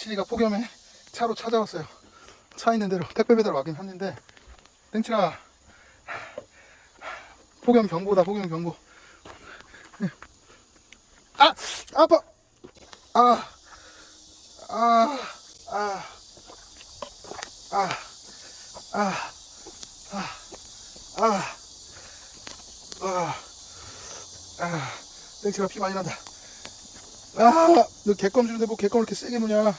땡칠이가 폭염에 차로 찾아왔어요. 차 있는 대로 택배 배달 와긴 했는데 땡칠아 폭염 경보다 폭염 경보. 아 아파 아 아, 아, 아, 아, 아, 아, 아, 아, 땡치가 피 많이 난다. 아, 너 개껌 주는데 뭐 개껌을 이렇게 세게 무냐?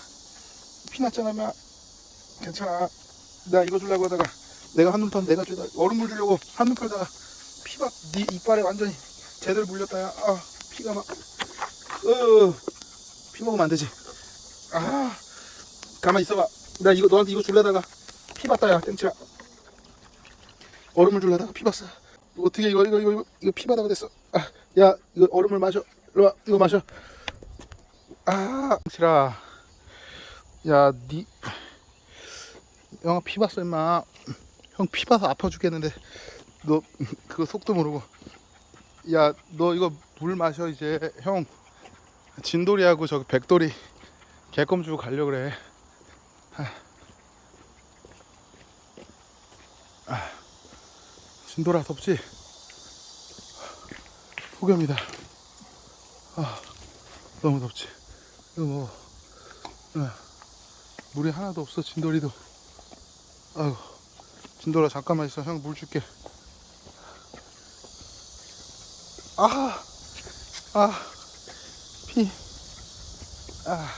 피 났잖아, 마. 괜찮아. 나 이거 주려고 하다가 내가 한눈 팔 내가 주다 얼음물 주려고 한눈 팔다가 피가 네 이빨에 완전히 제대로 물렸다, 야. 아, 피가 막, 으, 피 먹으면 안 되지. 아, 가만 있어봐. 나 이거 너한테 이거 줄려다가 피 봤다 야 땡치야. 얼음을 줄려다가 피 봤어. 어떻게 이거 이거 이거 이거, 피 바다가 됐어. 아, 야 이거 얼음을 마셔. 일로 와 이거 마셔. 아, 땡치라. 야, 니 영아 피 봤어 임마. 형 피 봐서 아파 죽겠는데 너 그거 속도 모르고. 야, 너 이거 물 마셔 이제 형. 진돌이하고 저기 백돌이 개껌 주고 가려 그래. 아, 진돌아 덥지? 폭염이다. 아, 너무 덥지. 뭐, 어, 물이 하나도 없어 진돌이도. 아유, 진돌아 잠깐만 있어. 형 물 줄게. 아, 아, 피, 아.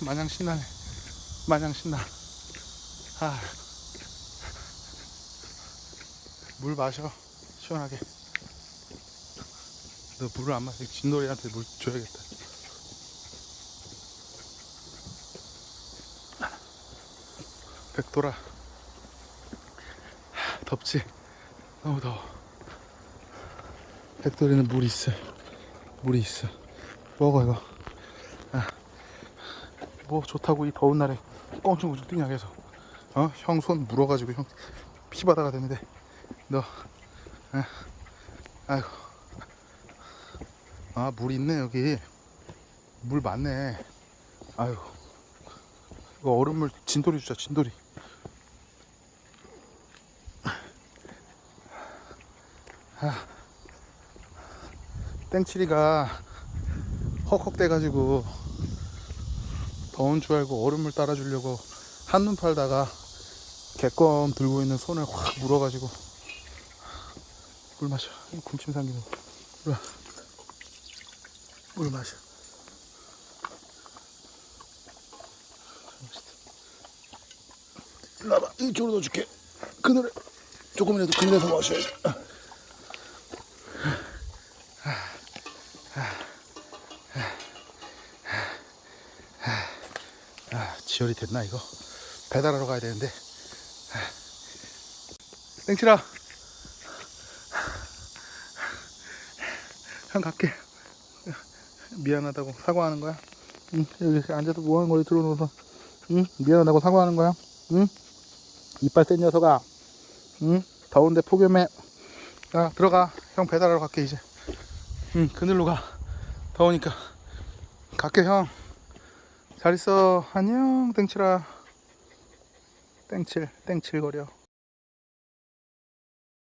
마냥 신나네. 마냥 신나. 아. 물 마셔. 시원하게. 너 물을 안 마시. 진돌이한테 물 줘야겠다. 백돌아. 덥지? 너무 더워. 백돌이는 물이 있어. 물이 있어. 먹어 이거. 뭐 좋다고 이 더운 날에 껑충껑충 뛰냐 계속 어? 형 손 물어가지고 형 피바다가 되는데 너 에? 아이고 아물 있네 여기 물 많네 아이고 이거 얼음물 진돌이 주자 진돌이 아 땡칠이가 헉헉 대가지고 더운 줄 알고 얼음물 따라주려고 한눈 팔다가 개껌 들고 있는 손을 확 물어가지고. 물 마셔. 군침 삼기는. 물, 물 마셔 와봐 이쪽으로 넣어줄게 그늘에 조금이라도 그늘에서 마셔야지 아, 지혈이 됐나 이거? 배달하러 가야 되는데. 아. 땡치라. 형 갈게. 미안하다고 사과하는 거야. 응, 여기 앉아서 뭐 하는 거야 들어놓아서. 응, 미안하다고 사과하는 거야. 응, 이빨 센 녀석아. 응, 더운데 폭염에. 야, 들어가. 형 배달하러 갈게 이제. 응, 그늘로 가. 더우니까. 갈게 형. 잘 있어. 안녕, 땡칠아. 땡칠, 땡칠거려.